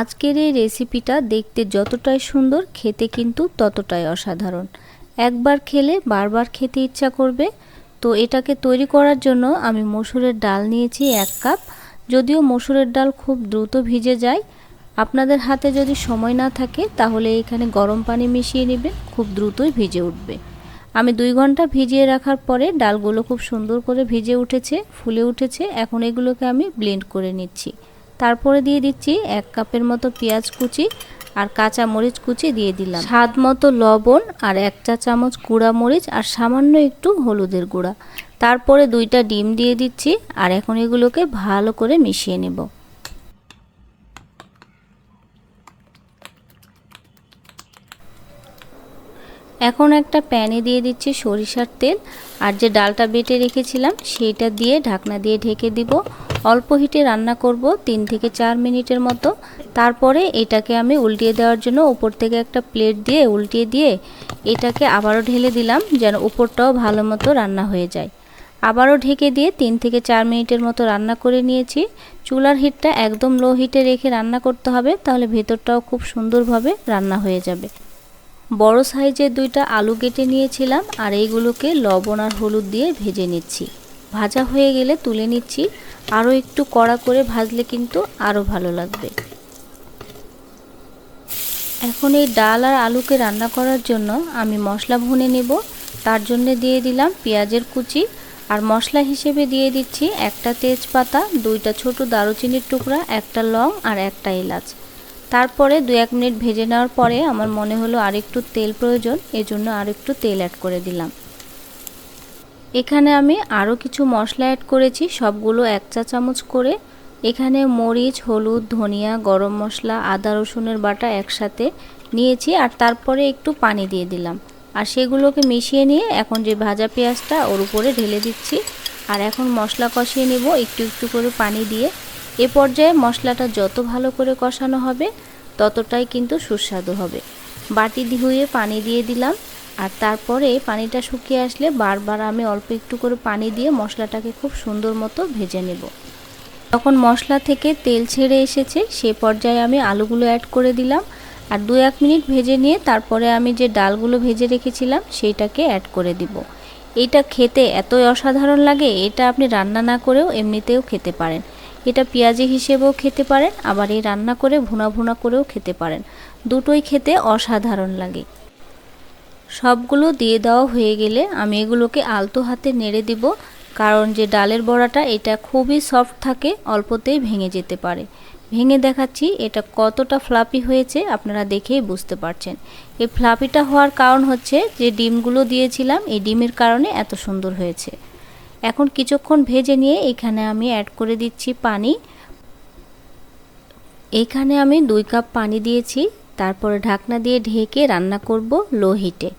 আজকের এই রেসিপিটা দেখতে যতটাই সুন্দর, খেতে কিন্তু ততটাই অসাধারণ। একবার খেলে বারবার খেতে ইচ্ছা করবে। তো এটাকে তৈরি করার জন্য আমি মসুরের ডাল নিয়েছি এক কাপ। যদিও মসুরের ডাল খুব দ্রুত ভিজে যায়, আপনাদের হাতে যদি সময় না থাকে তাহলে এখানে গরম পানি মিশিয়ে নেবেন, খুব দ্রুতই ভিজে উঠবে। আমি দুই ঘণ্টা ভিজিয়ে রাখার পরে ডালগুলো খুব সুন্দর করে ভিজে উঠেছে, ফুলে উঠেছে। এখন এগুলোকে আমি ব্লেন্ড করে নিচ্ছি। তারপরে দিয়ে দিচ্ছি এক কাপের মতো পেঁয়াজ কুচি আর কাঁচা মরিচ কুচি দিয়ে দিলাম। স্বাদ মতো লবণ আর এক চা চামচ গুঁড়া মরিচ আর সামান্য একটু হলুদের গুঁড়া। তারপরে দুইটা ডিম দিয়ে দিচ্ছি আর এখন এগুলোকে ভালো করে মিশিয়ে নেব। এখন একটা প্যানে দিয়ে দিচ্ছি সরিষার তেল আর যে ডালটা বেটে রেখেছিলাম সেইটা দিয়ে ঢাকনা দিয়ে ঢেকে দিব। অল্প হিটে রান্না করব তিন থেকে চার মিনিটের মতো। তারপরে এটাকে আমি উল্টিয়ে দেওয়ার জন্য উপর থেকে একটা প্লেট দিয়ে উল্টিয়ে দিয়ে এটাকে আবারও ঢেলে দিলাম যেন উপরটাও ভালো মতো রান্না হয়ে যায়। আবারও ঢেকে দিয়ে তিন থেকে চার মিনিটের মতো রান্না করে নিয়েছি। চুলার হিটটা একদম লো হিটে রেখে রান্না করতে হবে, তাহলে ভেতরটাও খুব সুন্দরভাবে রান্না হয়ে যাবে। বড় সাইজের দুইটা আলু কেটে নিয়েছিলাম আর এইগুলোকে লবণ আর হলুদ দিয়ে ভেজে নিচ্ছি। ভাজা হয়ে গেলে তুলে নিচ্ছি। আরও একটু কড়া করে ভাজলে কিন্তু আরও ভালো লাগবে। এখন এই ডাল আর আলুকে রান্না করার জন্য আমি মশলা ভুনে নেব। তার জন্য দিয়ে দিলাম পেঁয়াজের কুচি আর মশলা হিসেবে দিয়ে দিচ্ছি একটা তেজপাতা, দুইটা ছোট দারুচিনির টুকরা, একটা লং আর একটা এলাচ। তারপরে দু এক মিনিট ভেজে নেওয়ার পরে আমার মনে হলো আরেকটু তেল প্রয়োজন, এজন্য আরেকটু তেল অ্যাড করে দিলাম। এখানে আমি আরও কিছু মশলা অ্যাড করেছি, সবগুলো এক চা চামচ করে। এখানে মরিচ, হলুদ, ধনিয়া, গরম মশলা, আদা, রসুনের বাটা একসাথে নিয়েছি আর তারপরে একটু পানি দিয়ে দিলাম। আর সেগুলোকে মিশিয়ে নিয়ে এখন যে ভাজা পেঁয়াজটা ওর উপরে ঢেলে দিচ্ছি। আর এখন মশলা কষিয়ে নেব, একটু একটু করে পানি দিয়ে। এ পর্যায়ে মশলাটা যত ভালো করে কষানো হবে, ততটাই কিন্তু সুস্বাদু হবে। বাটি ধুয়ে পানি দিয়ে দিলাম, আর তারপরে পানিটা শুকিয়ে আসলে বারবার আমি অল্প একটু করে পানি দিয়ে মশলাটাকে খুব সুন্দর মতো ভেজে নেব। তখন মশলা থেকে তেল ছেড়ে এসেছে, সে পর্যায়ে আমি আলুগুলো অ্যাড করে দিলাম, আর দু এক মিনিট ভেজে নিয়ে তারপরে আমি যে ডালগুলো ভেজে রেখেছিলাম, সেইটাকে অ্যাড করে দিব। এটা খেতে এতই অসাধারণ লাগে, এটা আপনি রান্না না করেও এমনিতেও খেতে পারেন। এটা পেঁয়াজি হিসেবেও খেতে পারেন, আবার এই রান্না করে ভুনা ভুনা করেও খেতে পারেন। দুটোই খেতে অসাধারণ লাগে। সবগুলো দিয়ে দেওয়া হয়ে গেলে আমি এগুলোকে আলতো হাতে নেড়ে দিব, কারণ যে ডালের বড়াটা, এটা খুবই সফট থাকে, অল্পতেই ভেঙে যেতে পারে। ভেঙে দেখাচ্ছি, এটা কতটা ফ্লাপি হয়েছে, আপনারা দেখেই বুঝতে পারছেন। এই ফ্লাপিটা হওয়ার কারণ হচ্ছে, যে ডিমগুলো দিয়েছিলাম, এই ডিমের কারণে এত সুন্দর হয়েছে। এখন কিছুক্ষণ ভেজে নিয়ে এখানে আমি অ্যাড করে দিচ্ছি পানি। এখানে আমি দুই কাপ পানি দিয়েছি, তারপরে ঢাকনা দিয়ে ঢেকে রান্না করব লো হিটে।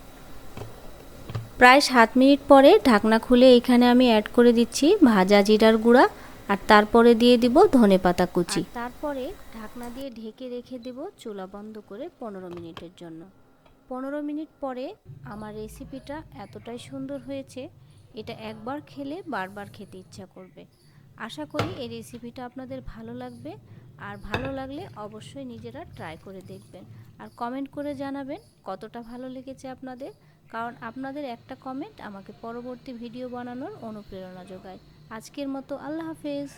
প্রায় সাত মিনিট পরে ঢাকনা খুলে এখানে আমি অ্যাড করে দিচ্ছি ভাজা জিরার গুঁড়া, আর তারপরে দিয়ে দিব ধনে পাতা কুচি। তারপরে ঢাকনা দিয়ে ঢেকে রেখে দেব চুলা বন্ধ করে পনেরো মিনিটের জন্য। পনেরো মিনিট পরে আমার রেসিপিটা এতটাই সুন্দর হয়েছে এটা একবার খেলে বারবার খেতে ইচ্ছা করবে। আশা করি এই রেসিপিটা আপনাদের ভালো লাগবে। আর ভালো লাগলে অবশ্যই নিজেরা ট্রাই করে দেখবেন। আর কমেন্ট করে জানাবেন কতটা ভালো লেগেছে আপনাদের। কারণ আপনাদের একটা কমেন্ট আমাকে পরবর্তী ভিডিও বানানোর অনুপ্রেরণা যোগায়। আজকের মতো আল্লাহ হাফেজ।